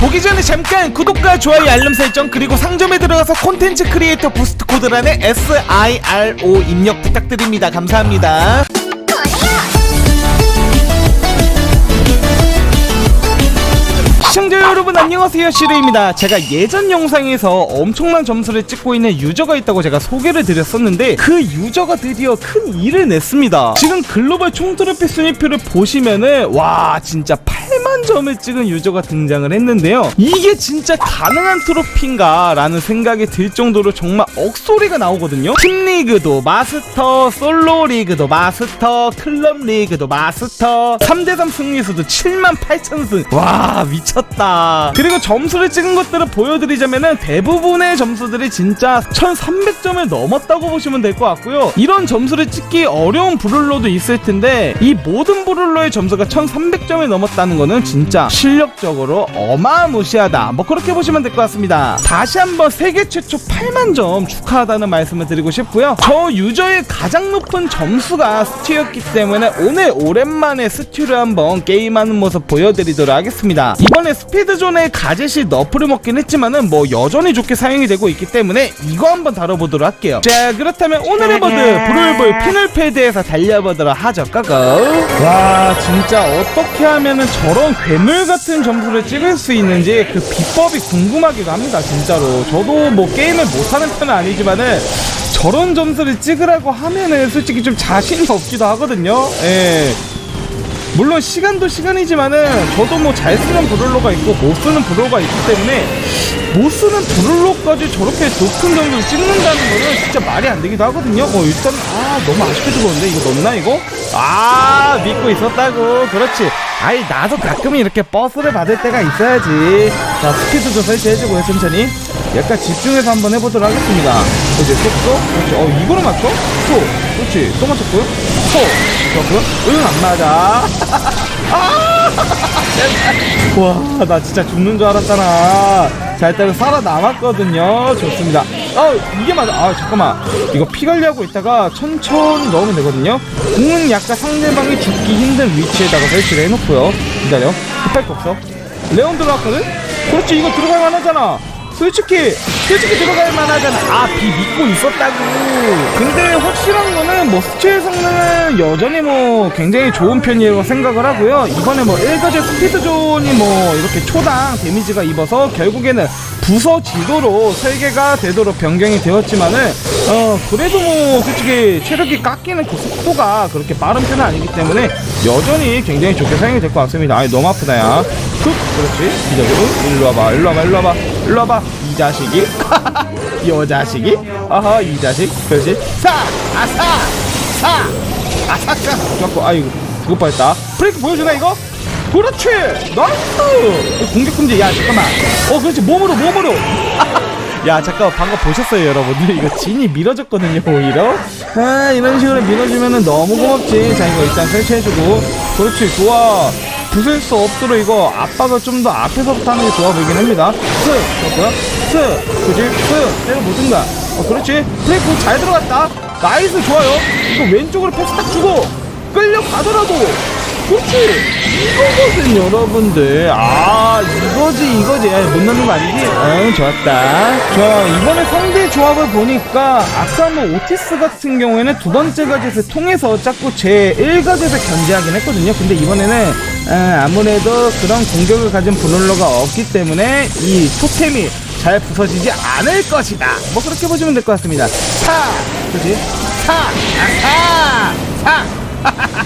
보기 전에 잠깐 구독과 좋아요 알림 설정 그리고 상점에 들어가서 콘텐츠 크리에이터 부스트 코드란에 SIRO 입력 부탁드립니다. 감사합니다. 시청자 여러분 안녕하세요. 시르입니다. 제가 예전 영상에서 엄청난 점수를 찍고 있는 유저가 있다고 제가 소개를 드렸었는데 그 유저가 드디어 큰 일을 냈습니다. 지금 글로벌 총트로피 순위표를 보시면은 와 진짜 8 만 점을 찍은 유저가 등장을 했는데요. 이게 진짜 가능한 트로피인가 라는 생각이 들 정도로 정말 억소리가 나오거든요. 팀리그도 마스터 솔로 리그도 마스터 클럽 리그도 마스터. 3대3 승리수도 7만 8천 승 와 미쳤다. 그리고 점수를 찍은 것들을 보여드리자면은 대부분의 점수들이 진짜 1300점을 넘었다고 보시면 될 것 같고요. 이런 점수를 찍기 어려운 브룰러도 있을 텐데 이 모든 브룰러의 점수가 1300점이 넘었다는 거는 진짜 실력적으로 어마무시하다. 뭐 그렇게 보시면 될 것 같습니다. 다시 한번 세계 최초 8만 점 축하하다는 말씀을 드리고 싶고요. 저 유저의 가장 높은 점수가 스튜였기 때문에 오늘 오랜만에 스튜를 한번 게임하는 모습 보여드리도록 하겠습니다. 이번에 스피드존의 가젯이 너프를 먹긴 했지만은 뭐 여전히 좋게 사용이 되고 있기 때문에 이거 한번 다뤄보도록 할게요. 자 그렇다면 오늘의 버드 브롤볼 피널패드에서 달려보도록 하죠. 까고. 와 진짜 어떻게 하면은 저런 괴물 같은 점수를 찍을 수 있는지 그 비법이 궁금하기도 합니다 진짜로 저도 뭐 게임을 못하는 편은 아니지만은 저런 점수를 찍으라고 하면은 솔직히 좀 자신이 없기도 하거든요 예 물론 시간도 시간이지만은 저도 뭐 잘 쓰는 브롤러가 있고 못 쓰는 브롤러가 있기 때문에 못 쓰는 브롤러까지 저렇게 높은 점수를 찍는다는 거는 진짜 말이 안 되기도 하거든요. 어 일단 아 너무 아쉽게 죽었는데 이거 넣나 이거? 아 믿고 있었다고 그렇지. 아이 나도 가끔은 이렇게 버스를 받을 때가 있어야지. 자 스피드도 설치해주고요 천천히. 약간 집중해서 한번 해보도록 하겠습니다. 이제 속도 그렇지. 어 이거를 맞춰? 또 그렇지 또 맞췄고요. 또 좋았고요. 응안 맞아. 와, 나 진짜 죽는 줄 알았잖아. 자, 일단은 살아남았거든요. 좋습니다. 어, 이게 맞아. 아, 잠깐만. 이거 피 관리하고 있다가 천천히 넣으면 되거든요. 궁은 약간 상대방이 죽기 힘든 위치에다가 설치를 해놓고요. 기다려. 급할 거 없어. 레온 들어왔거든? 그렇지, 이거 들어갈 만하잖아. 솔직히 솔직히 들어갈 만하잖아. 아비 믿고 있었다고. 근데 확실한 거는 뭐 스틸 성능은 여전히 뭐 굉장히 좋은 편이라고 생각을 하고요. 이번에 뭐 1가제 스피드존이 뭐 이렇게 초당 데미지가 입어서 결국에는 부서 지도록 설계가 되도록 변경이 되었지만은 어 그래도 뭐 솔직히 체력이 깎이는 그 속도가 그렇게 빠른 편은 아니기 때문에 여전히 굉장히 좋게 사용이 될 것 같습니다. 아이 너무 아프다 야 툭. 그렇지. 기적으로 일로 와봐 일로 와봐 일로 와봐. 일로 와봐. 이 자식이. 이 자식이. 아하 이 자식. 그렇지. 사! 아사! 사! 아사카 좋았고. 아이고 죽을 뻔했다. 브레이크 보여주나 이거? 그렇지. 나이스. 공격 금지. 야 잠깐만. 어 그렇지. 몸으로 몸으로. 야 잠깐 방금 보셨어요 여러분들? 이거 진이 밀어줬거든요 오히려. 아 이런 식으로 밀어주면은 너무 고맙지. 자 이거 일단 설치해주고. 그렇지 좋아 부술 수 없도록 이거 아빠가 좀더 앞에서부터 하는 게 좋아 보이긴 합니다. 스 좋고요 스 그지 스. 때려보든가. 어 그렇지? 브레이크 잘 들어갔다. 나이스 좋아요. 이거 왼쪽으로 패스 딱 주고 끌려가더라도 그렇지 이거거든 여러분들. 아 이거지 이거지. 야, 못 넣는 거 아니지? 응 좋았다. 자 이번에 상대 조합을 보니까 아까 뭐 오티스 같은 경우에는 두 번째 가젯을 통해서 자꾸 제 1가젯을 견제하긴 했거든요. 근데 이번에는 아, 아무래도 그런 공격을 가진 브롤러가 없기 때문에 이 토템이 잘 부서지지 않을 것이다. 뭐 그렇게 보시면 될 것 같습니다. 사 그렇지 사아사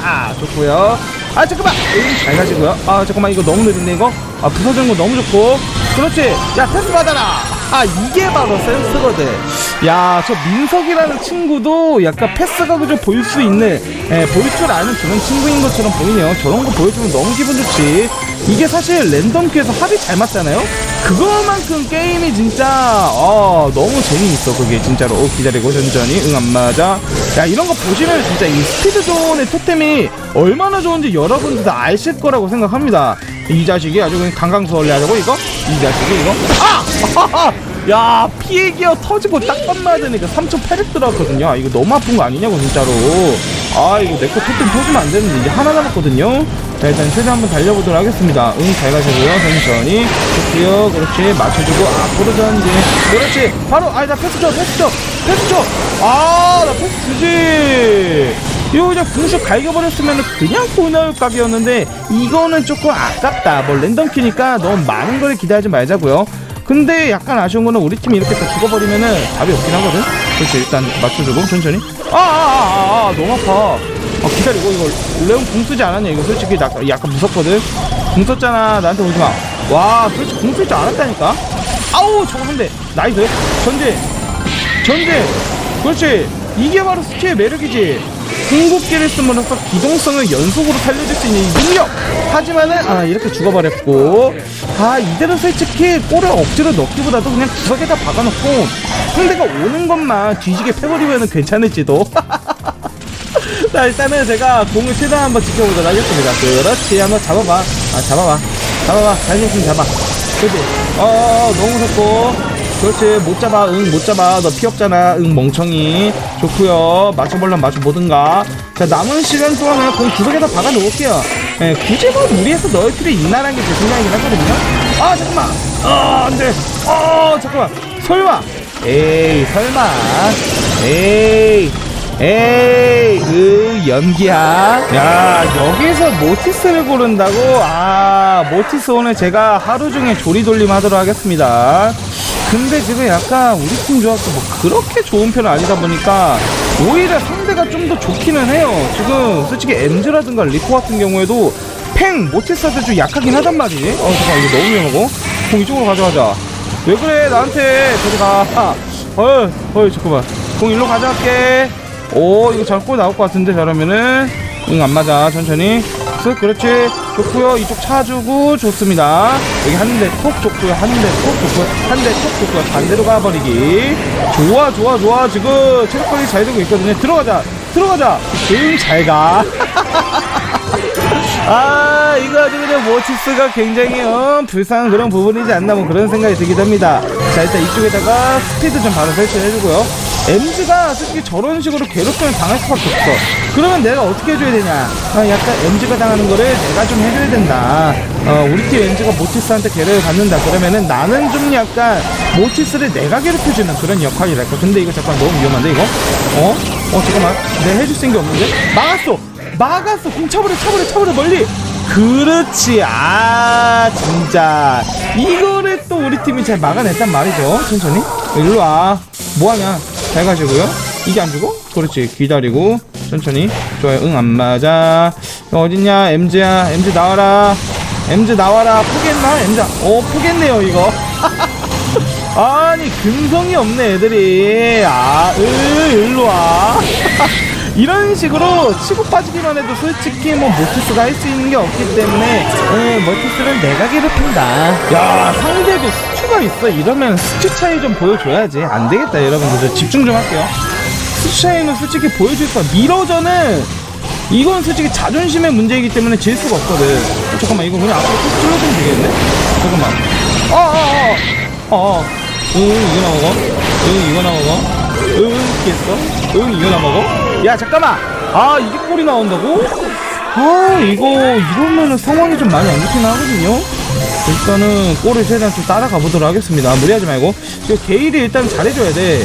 사 좋고요 아 잠깐만. 에이, 잘 가시고요. 아 잠깐만. 이거 너무 느린데 이거? 아 부서지는 거 너무 좋고. 그렇지. 야 패스 받아라. 아 이게 바로 센스거든. 야 저 민석이라는 친구도 약간 패스가 그저 보일 수 있는 예, 보일 줄 아는 그런 친구인 것처럼 보이네요. 저런 거 보여주면 너무 기분 좋지. 이게 사실 랜덤 큐에서 합이 잘 맞잖아요? 그거만큼 게임이 진짜 어 너무 재미있어 그게 진짜로. 어, 기다리고 천천히 응 안 맞아 야 이런 거 보시면 진짜 이 스피드존의 토템이 얼마나 좋은지 여러분들 다 아실 거라고 생각합니다. 이 자식이 아주 그냥 강강수월래 하려고 이거? 이 자식이 이거? 아! 야 피해 기어 터지고 딱밤 맞으니까 3,800 들어갔거든요. 아, 이거 너무 아픈 거 아니냐고 진짜로. 아 이거 내 거 토템 터지면 안 되는데 이제 하나 남았거든요 자 일단 최대 한번 달려보도록 하겠습니다. 응 잘 가시고요 천천히. 좋고요. 그렇지 맞춰주고 앞으로 전진 그렇지 바로 아니 나 패스 줘 패스 줘 패스 줘아나 패스 주지. 이거 그냥 궁수 갈겨버렸으면 그냥 골 나올 각이었는데 이거는 조금 아깝다. 뭐 랜덤 키니까 너무 많은 걸 기대하지 말자고요 근데 약간 아쉬운 거는 우리 팀이 이렇게 다 죽어버리면은 답이 없긴 하거든? 그렇지 일단 맞춰주고 천천히. 아아 아 아 아, 너무 아파. 아 기다리고 이거 레온 궁 쓰지 않았냐 이거? 솔직히 나, 약간 무섭거든? 궁 썼잖아 나한테 오지마. 와 솔직히 궁 쓸 줄 알았다니까? 아우 저거 한대. 나이스. 전진. 전진. 그렇지. 이게 바로 스키의 매력이지 궁극기를 씀으로써 기동성을 연속으로 살려줄 수 있는 이 능력. 하지만은 아 이렇게 죽어버렸고. 아 이대로 솔직히 골을 억지로 넣기보다도 그냥 구석에다 박아놓고 상대가 오는 것만 뒤지게 패버리면 괜찮을지도. 자 일단은 제가 공을 최대한 한번 지켜보도록 하겠습니다. 그렇지 한번 잡아봐. 아 잡아봐. 잡아봐. 잘생겼으면 잡아. 그렇지? 어 너무 무섭고 그렇지. 못 잡아. 응 못 잡아. 너 피 없잖아. 응 멍청이. 좋구요. 맞춰볼란 맞춰보든가. 자 남은 시간 동안은 공 구석에다 박아 놓을게요. 예, 굳이 뭐 무리해서 넣을 필요 있나라는 게 제 생각이긴 하거든요. 아 잠깐만. 아 안돼. 아 잠깐만. 설마. 에이 설마. 에이. 에이 으 연기야. 야 여기서 모티스를 고른다고? 아 모티스 오늘 제가 하루 종일 조리돌림 하도록 하겠습니다 근데 지금 약간 우리 팀 조합도 뭐 그렇게 좋은 편은 아니다 보니까 오히려 상대가 좀 더 좋기는 해요. 지금 솔직히 엔즈라든가 리코 같은 경우에도 팽 모티스한테 좀 약하긴 하단 말이지. 어 잠깐 이거 너무 위험하고. 공 이쪽으로 가져가자. 왜 그래 나한테. 저리 가. 어이 어이 잠깐만. 공 일로 가져갈게. 오 이거 잡고 나올 것 같은데 저러면은. 응 안 맞아 천천히. 쓱 그렇지 좋고요. 이쪽 차주고 좋습니다. 여기 한 대 톡 좋고요. 한 대 톡 좋고요. 한 대 톡 좋고요. 반대로 가버리기. 좋아 좋아 좋아. 지금 체력 관리 잘 되고 있거든요. 들어가자. 들어가자. 응잘가. 아 이거 아주 그냥 모티스가 굉장히 어, 불쌍한 그런 부분이지 않나 뭐 그런 생각이 들기도 합니다. 자 일단 이쪽에다가 스피드 좀 바로 설치해주고요 MG가 솔직히 저런 식으로 괴롭힘을 당할 수밖에 없어. 그러면 내가 어떻게 해줘야 되냐? 아, 약간 MG가 당하는 거를 내가 좀 해줘야 된다. 어, 우리 팀 MG가 모티스한테 괴롭을 받는다. 그러면은 나는 좀 약간 모티스를 내가 괴롭혀주는 그런 역할이랄까 근데 이거 잠깐 너무 위험한데 이거? 어? 어 잠깐만. 내가 해줄 수 있는 게 없는데? 막았어! 막았어! 공 차버려 차버려 차버려 멀리! 그렇지. 아 진짜. 이거를 또 우리 팀이 잘 막아냈단 말이죠. 천천히. 일로 와. 뭐하냐 잘 가시고요. 이게 안 주고 그렇지. 기다리고 천천히. 좋아요. 응 안 맞아. 어, 어딨냐? MZ야. MZ 나와라. MZ 나와라. 포겠나? MZ 어 포겠네요 이거. 아니 근성이 없네 애들이. 아 으 일로 와. 이런 식으로 치고 빠지기만 해도 솔직히 뭐 모티스가 할 수 있는 게 없기 때문에 에, 모티스를 내가 괴롭힌다. 야 상대도 스튜가 있어? 이러면 스튜 차이 좀 보여줘야지. 안 되겠다 여러분들 저 집중 좀 할게요. 스튜 차이는 솔직히 보여줄 거야. 미러전은 이건 솔직히 자존심의 문제이기 때문에 질 수가 없거든. 어, 잠깐만 이거 그냥 앞으로 쭉 찔러주면 되겠네? 잠깐만. 어어어어 어어 응 이거 나 먹어? 응 이거 나 먹어? 응 피했어? 응 이거 나 먹어? 야 잠깐만. 아 이게 꼴이 나온다고? 아 이거 이러면은 상황이 좀 많이 안 좋긴 하거든요 일단은 골을 최대한 좀 따라가 보도록 하겠습니다. 무리하지 말고. 이거 게일이 일단 잘해줘야 돼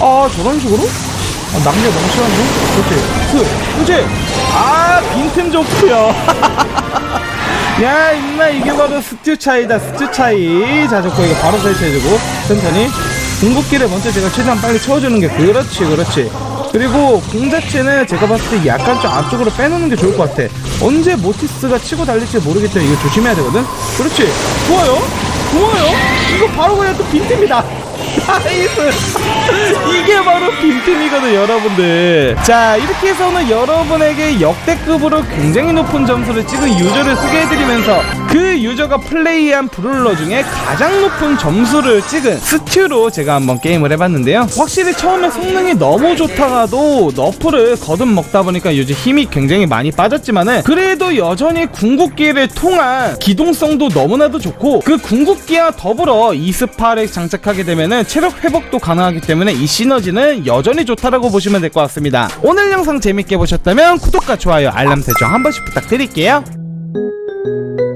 아 저런 식으로? 아, 너무 심한데? 그렇지. 그 그렇지. 아 빈틈 좋구요. 야 임마 이게 바로 스튜 차이다 스튜 차이. 자 좋고 이거 바로 설치해주고. 천천히. 궁극기를 먼저 제가 최대한 빨리 채워주는 게 그렇지 그렇지 그리고 공 자체는 제가 봤을 때 약간 좀 앞쪽으로 빼놓는 게 좋을 것 같아. 언제 모티스가 치고 달릴지 때문에 이거 조심해야 되거든? 그렇지. 좋아요. 좋아요. 이거 바로 그냥 또 빈틈이다. 나이스. 이게 바로 빈틈이거든 여러분들. 자 이렇게 해서 오늘 여러분에게 역대급으로 굉장히 높은 점수를 찍은 유저를 소개해드리면서 그 유저가 플레이한 브롤러 중에 가장 높은 점수를 찍은 스튜로 제가 한번 게임을 해봤는데요 확실히 처음에 성능이 너무 좋다가도 너프를 거듭 먹다 보니까 요즘 힘이 굉장히 많이 빠졌지만은 그래도 여전히 궁극기를 통한 기동성도 너무나도 좋고 그 궁극기와 더불어 이스파를 장착하게 되면은 체력 회복도 가능하기 때문에 이 시너지는 여전히 좋다라고 보시면 될 것 같습니다. 오늘 영상 재밌게 보셨다면 구독과 좋아요, 알람 설정 한 번씩 부탁드릴게요. 어?